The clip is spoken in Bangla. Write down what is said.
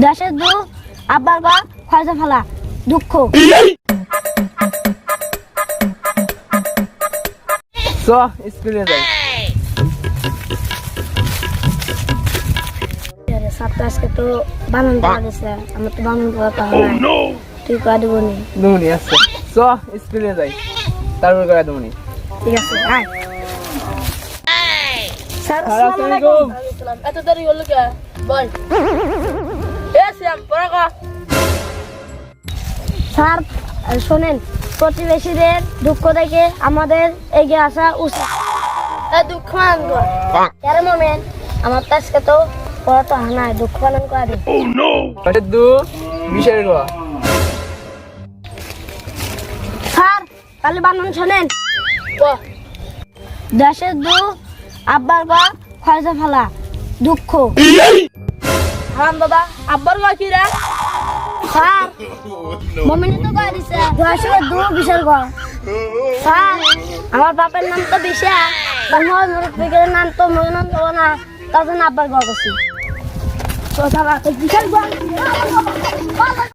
দেশের দু আব্বার গা খরচা ফেলা দুঃখ। চ স্কুলে যাই। ছাত্র আজকে তো বানান পড়া দিছে আমার তো বানান পড়া তো না। তুই কয়া দেবো নি দুমনি আসছে চ স্কুলে যাই। তারপর ঠিক আছে আয়। স্যার আসসালামু আসসালামু আলাইকুম। আলাইকুম। এত দেরি হলো কে? বল। স্যার শোনেন প্রতিবেশীদের দুঃখ দেখে আমাদের এগিয়ে আসা উচিত। দুঃখ কর। মোমেন? আমার তো আজকে তো পড়া তো দুঃখ পালন করা দেশের দু বিশের গ স্যার তাহলে বানান শোনেন। দেশের দু আব্বার গা খরচা ফেলা দুঃখ। হারাম দাদা আব্বার গা রে? স্যার মমিনি তো কয়ে দিছে দেশের দু বিশাল ঘর স্যার আমার বাপের নাম তো বিশা আমার মুরব্বীদের নাম তো তো না তার জন্য আব্বার গা তো স্যার বিশাল ঘর